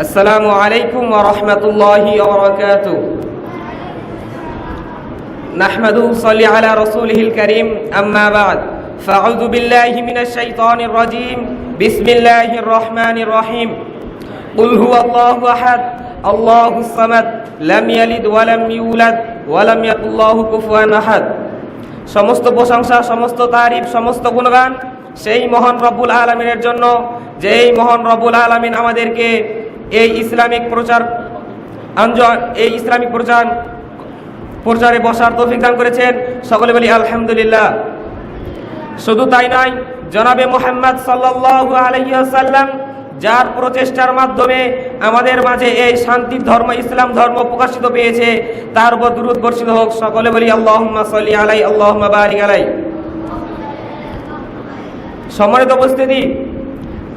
السلام عليكم ورحمة الله وبركاته نحمده صلي على رسوله الكريم أما بعد فأعوذ بالله من الشيطان الرجيم بسم الله الرحمن الرحيم قل هو الله أحد الله الصمد لم يلد ولم يولد ولم يكن الله كفوا أحد সমস্ত প্রশংসা সমস্ত তারিফ সমস্ত গুণগান সেই মহান রব্বুল আলমিনের জন্য, যেই মহান রব্বুল আলমিন আমাদেরকে এই ইসলামিক প্রচার, আঞ্জ- এই ইসলামিক প্রচার, প্রচারে বসার তৌফিক দান করেছেন। সকলে বলি আলহামদুলিল্লাহ। শুধু তাই নয়, জনাবে মোহাম্মদ সাল্লাল্লাহু আলাইহি ওয়াসাল্লাম, যার প্রচেষ্টার মাধ্যমে আমাদের মাঝে এই শান্তির ধর্ম, ইসলাম ধর্ম প্রকাশিত পেয়েছে তার উপর দুরুদ বর্ষিত হোক। সকলে বলি আল্লাহুম্মা সাল্লি আলাই, আল্লাহুম্মা বারিক আলাই। সম্মানিত উপস্থিতি,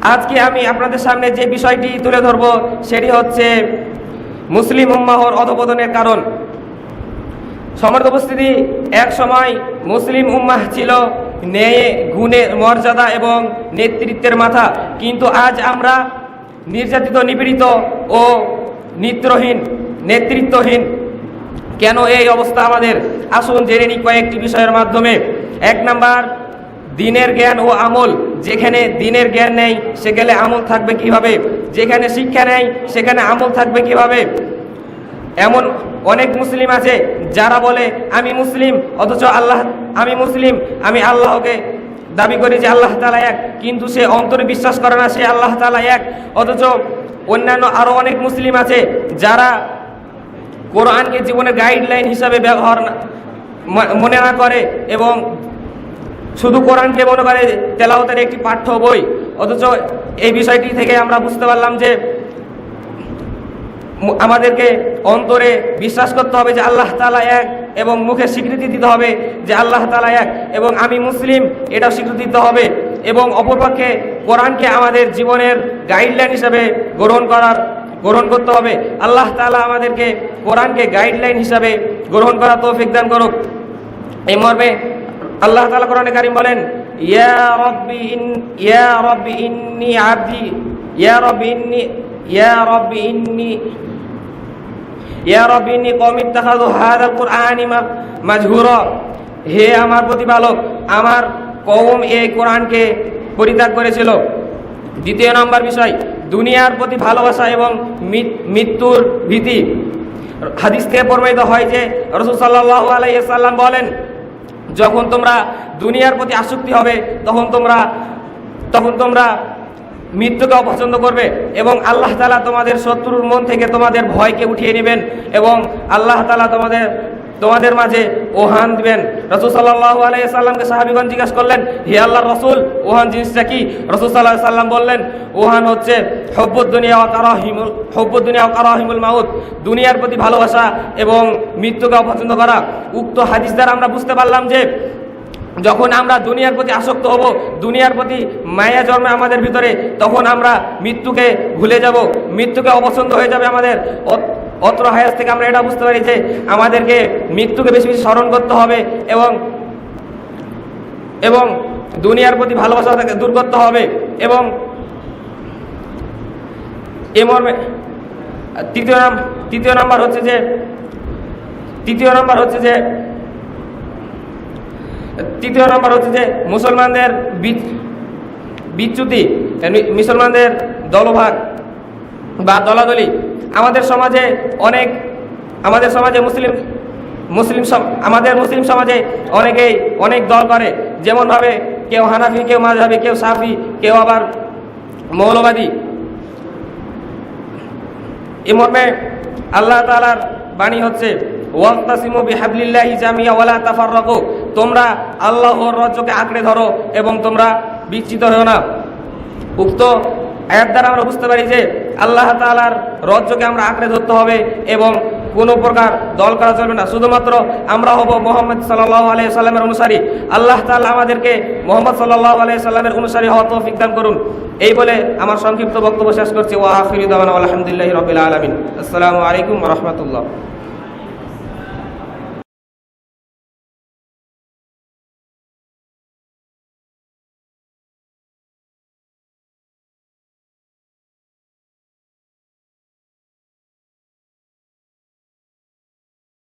আজকে আমি আপনাদের সামনে যে বিষয়টি তুলে ধরব, সেটি হচ্ছে মুসলিম উম্মাহর অধপতনের কারণ। সম্মানিত উপস্থিতি, এক সময় মুসলিম উম্মাহ ছিল ন্যায়, গুণের মর্যাদা এবং নেতৃত্বের মাথা। কিন্তু আজ আমরা নির্যাতিত, নিপীড়িত ও নিত্রহীন নেতৃত্বহীন, কেন এই অবস্থা আমাদের? আসুন জেনে নিই কয়েকটি বিষয়ের মাধ্যমে। এক নাম্বার দিনের জ্ঞান ও আমল। যেখানে দিনের জ্ঞান নেই, সেখানে আমল থাকবে কীভাবে? যেখানে শিক্ষা নেই, সেখানে আমল থাকবে কীভাবে? এমন অনেক মুসলিম আছে, যারা বলে, আমি মুসলিম, অথচ আল্লাহ, আমি মুসলিম, আমি আল্লাহকে দাবি করি যে আল্লাহ তালা এক। কিন্তু সে অন্তরে বিশ্বাস করে না, সে আল্লাহ তালা এক। অথচ অন্যান্য আরও অনেক মুসলিম আছে, যারা কোরআনকে জীবনের গাইডলাইন হিসাবে ব্যবহার মনে না করে এবং শুধু কোরআনকে মনে করে তেলাওতের একটি পাঠ্য বই, অথচ এই বিষয়টি থেকে আমরা বুঝতে পারলাম যে আমাদেরকে অন্তরে বিশ্বাস করতে হবে যে আল্লাহ তালা এক এবং মুখে স্বীকৃতি দিতে হবে যে আল্লাহ তালা এক এবং আমি মুসলিম, এটাও স্বীকৃতি দিতে হবে এবং অপরপক্ষে কোরআনকে আমাদের জীবনের গাইডলাইন হিসাবে গ্রহণ করার, গ্রহণ করতে হবে। আল্লাহ তালা আমাদেরকে কোরআনকে গাইডলাইন হিসাবে গ্রহণ করা তৌফিক দান করুক। এই মর্মে আল্লাহ তালা কোরআনে কারিম বলেন, ইয়া রব্বি ইন, ইয়া রব্বি ইন্নি আবদি, ইয়া রব্বি ইন্নি, ইয়া রব্বি ইন্নি, ইয়া রব্বি ইন্নি কওমি ইত্তাখাযু হাযাল কুরআনি মাজহুরা, হে আমার প্রতিপালক, আমার কওম এই কোরআনকে পরিত্যাগ করেছিল। দ্বিতীয় নম্বর বিষয়, দুনিয়ার প্রতি ভালোবাসা এবং মৃত্যুর ভীতি। হাদিস থেকে প্রমাণিত হয় যে রসুল সাল্লাহ আলাইসাল্লাম বলেন যখন তোমরা দুনিয়ার প্রতি আসক্তি হবে, তখন তোমরা তখন তোমরা মৃত্যুকে অপছন্দ করবে এবং আল্লাহ তালা তোমাদের শত্রুর মন থেকে তোমাদের ভয়কে উঠিয়ে নেবেন এবং আল্লাহ তালা তোমাদের তোমাদের মাঝে ওহান দিবেন। রসুল সাল্লাহ আলাইসাল্লামকে সাহাবিগঞ্জ জিজ্ঞাসা করলেন, হে আল্লাহ রসুল, ওহান জিনিসটা কি? রসুল সাল্লাহ সাল্লাম বললেন, ওহান হচ্ছে হব্বুদ দুনিয়া কারাহিমুল, হব্বুদ দুনিয়া কারাহিমুল মাউত, দুনিয়ার প্রতি ভালোবাসা এবং মৃত্যুকে অপছন্দ করা। উক্ত হাদিস দ্বারা আমরা বুঝতে পারলাম যে, যখন আমরা দুনিয়ার প্রতি আসক্ত হব, দুনিয়ার প্রতি মায়া জন্মে আমাদের ভিতরে, তখন আমরা মৃত্যুকে ভুলে যাব, মৃত্যুকে অপছন্দ হয়ে যাবে আমাদের। অত্র হায়াস থেকে আমরা এটা বুঝতে পারি যে আমাদেরকে মৃত্যুকে বেশি বেশি স্মরণ করতে হবে এবং এবং দুনিয়ার প্রতি ভালোবাসা দূর করতে হবে এবং এ মর্মে, তৃতীয় নাম, তৃতীয় নাম্বার হচ্ছে যে, তৃতীয় নাম্বার হচ্ছে যে, তৃতীয় নম্বর হচ্ছে যে মুসলমানদের বিচ্যুতি মুসলমানদের দলভাগ বা দলাদলি আমাদের সমাজে অনেক, আমাদের সমাজে মুসলিম মুসলিম আমাদের মুসলিম সমাজে অনেকেই অনেক দল করে। যেমনভাবে কেউ হানাফি, কেউ মাঝহাবি কেউ সাফি, কেউ আবার মৌলবাদী। এ মর্মে আল্লাহ তাআলার বাণী হচ্ছে জামিয়া তোমরা আল্লাহর রজ্জকে আঁকড়ে ধরো এবং তোমরা বিচ্ছিত হও না। উক্ত আয়াত দ্বারা আমরা বুঝতে পারি যে আল্লাহ তালার রজ্জকে আমরা আঁকড়ে ধরতে হবে এবং কোনো প্রকার দল করা চলবে না। শুধুমাত্র আমরা হব মোহাম্মদ সাল্লাহ আলাইসাল্লামের সাল্লামের অনুসারী। আল্লাহ তাআলা আমাদেরকে মোহাম্মদ সাল্লাহ আলাইসাল্লামের সাল্লামের অনুসারী হওয়া তৌফিক দান করুন। এই বলে আমার সংক্ষিপ্ত বক্তব্য শেষ করছি। ওয়া আলহামদুলিল্লাহ রবিল আলমিন। আসসালামু আলাইকুম রাহমাতুল্লাহ।